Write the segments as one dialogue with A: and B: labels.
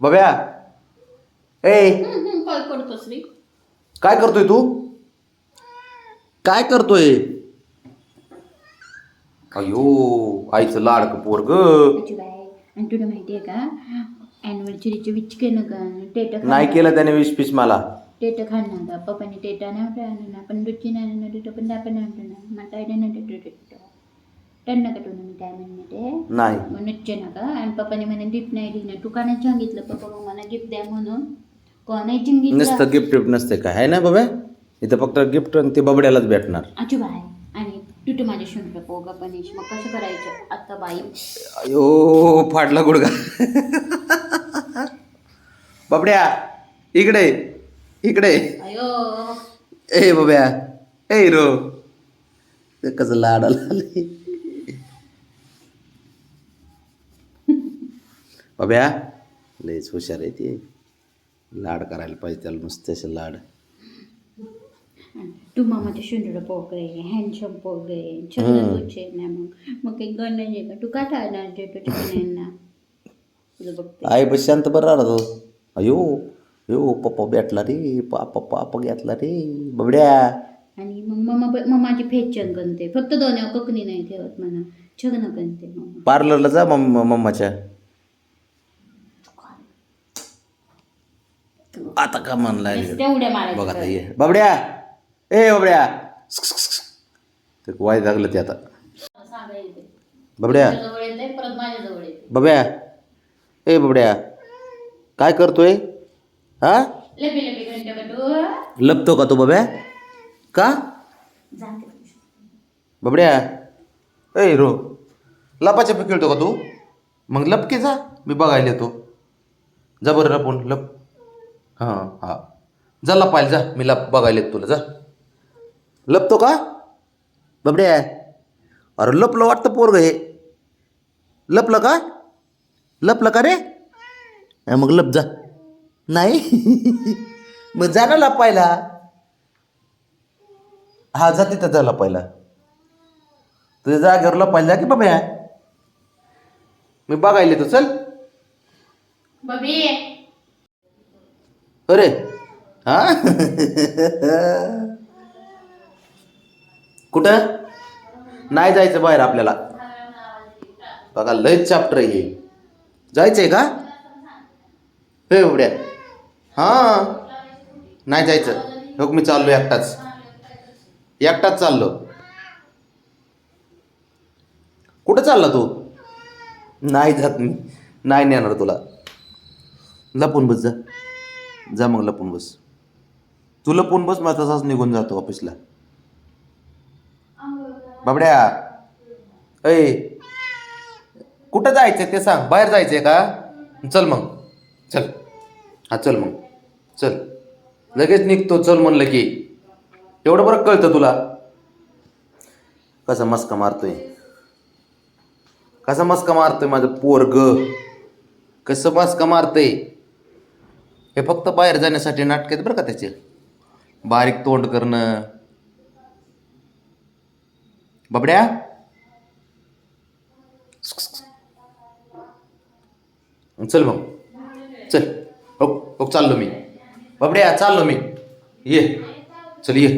A: बब्या. ए.
B: काय करतोस रे
A: काय करतोय तू? काय करतोय? अयो आईचं लाडकं पोरग.
B: तुझी बाय आणि तुला माहिती आहे का? ॲनिव्हर्सरीचे विच केलं का? टेट
A: नाही केलं त्याने वीस पीस मला.
B: टेट खाणं. का पप्पाने टेटा नाही आणलं ना पण दुची नाही टेट पण आपण ना मग काय नाही टेट त्यांना का तुला मी काय म्हणणे ते
A: नाही.
B: नच्चे नका आणि पप्पाने म्हणे गिफ्ट नाही. दिलं तू का नाही सांगितलं पप्पा मग मला गिफ्ट द्या म्हणून कोणाही सांगितलं
A: नुसतं गिफ्ट गिफ्ट नसते काय. आहे ना बाबा? इथं फक्त गिफ्ट ते बबड्यालाच भेटणार.
B: अजू बाय आणि तू तू माझ्या शुंठ पोगा पनीश. मग कसं करायचं? आता बाई.
A: अयो फाडला गुडगा बबड्या इकडे इकडे.
B: अयो.
A: ए बब्या ए रो ते कसं लाडाला आले? बब्या लयच हुशार आहे ते. लाड करायला पाहिजे त्याला नुसते असे लाड.
B: तू मामाच्या शुंठ पोगे हँडशम पोगे छंद तुझे ना मग. मग काही गण नाही का? तू का टाळणार जे तुझ्या गण्यांना तुझं बघते.
A: आई बस शांत बरं राहणार तो. अयो यो पप्पा भेटला रे पापा पापा घेतला रे. बबड्या.
B: आणि मग मम्मा मम्माची छन करते फक्त दोन कोकणी नाही ठेवत म्हणा. छगन करते मम्मा
A: पार्लरला जा मम्मा मम्माच्या. आता का म्हणला
B: तेवढ्या
A: बघा आता ये. बबड्या! ए बबड्या! ते वाय लागलं ते आता. बबड्या! बबड्या! ए बबड्या! काय करतोय? हा? लपतो का तो बब्या का? बबड्या! ए रो! लपाच्या खेळतो का तू? मग लपके जा. मी बघायला येतो. जा बरं लपून लप. हां हां. जा लपायला जा. मी लप बघायला येतो तुला जा. लपतो का? बबड्या. अरे लपलं वाटतं पोरग हे. लपलं का? लपलं का रे? मग लप जा. नाही. मग जा ना लपायला. हा जा तिथं जा लपायला. तुझ्या जागेवर लपायला जा की बाबा मी बघायला येतो चल.
B: बबी.
A: अरे हा? कुठं? नाही जायचं बाहेर आपल्याला. बघा लयच चाप्टर आहे हे. जायचंय का? हे एवढ्या. हां? नाही जायचं. हो मी चाललो एकटाच. एकटाच चाललो. कुठं चालला तू? नाही जात मी. नाही नेणार तुला. लपून बुज जा. जा मग लपून बस. तू लपून बस मग तसाच निघून जातो ऑफिसला. बाबड्या. अय कुठं जायचं ते सांग. बाहेर जायचंय का? चल मग. चल. हा चल मग. चल. लगेच निघतो. चल म्हणलं की. एवढं बरं कळतं तुला? कसा मस्का मारतोय. कसा मस्का मारतोय माझं पोरग. कसं मस्का मारतंय. हे फक्त बाहेर जाण्यासाठी नाटक आहेत बरं का त्याचे. बारीक तोंड करणं. बबड्या. चल मग. चल. हो हो चाललो मी. बबड्या चाललो मी. ये. चल ये.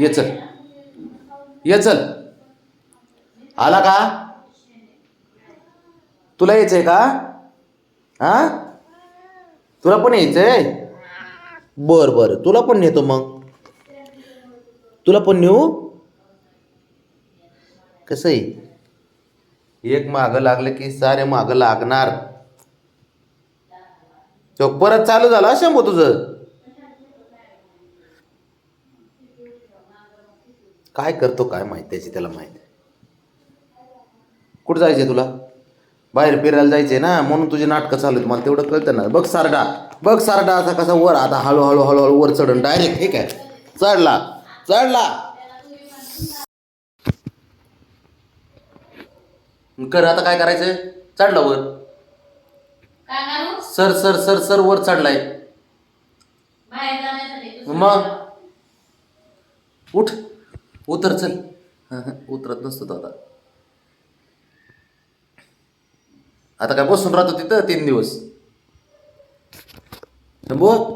A: ये चल. ये चल. आला का? तुला यायचंय का? हां? तुला पण यायचंय बर बर. तुला पण नेतो मग. तुला पण नेऊ? कसं आहे? एक मागं लागलं की सारे मागं लागणार. तो परत चालू झाला शंभू तुझं? काय करतो काय माहिती त्याची त्याला माहिती. कुठं जायचंय तुला? बाहेर फिरायला जायचंय ना म्हणून तुझे नाटकं चालू आहेत. मला तेवढं कळतं ना. बघ सारडा. बघ सारडा असा कसा वर आता हळूहळू हळूहळू वर चढून डायरेक्ट ठीक आहे. चढला. चढला. कर आता काय करायचं चढला वर. सर सर सर सर वर चढलाय. मग? उठ. उतर चल. उतरत नसतो आता. आता काय बसून राहतो तिथं तीन दिवस. थांबव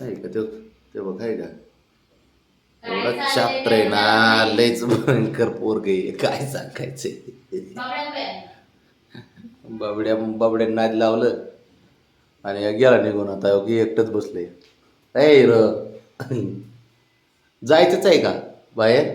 A: आहे का ते ते बघ आहे का? एवढा चाप्टर आहे ना लयच भयंकर पोरग आहे. काय सांगायचंय? बाबड्या बाबड्या नाद लावलं आणि गेला निघून आता. की एकटंच बसले ऐ र जायचंच आहे का बाहेर?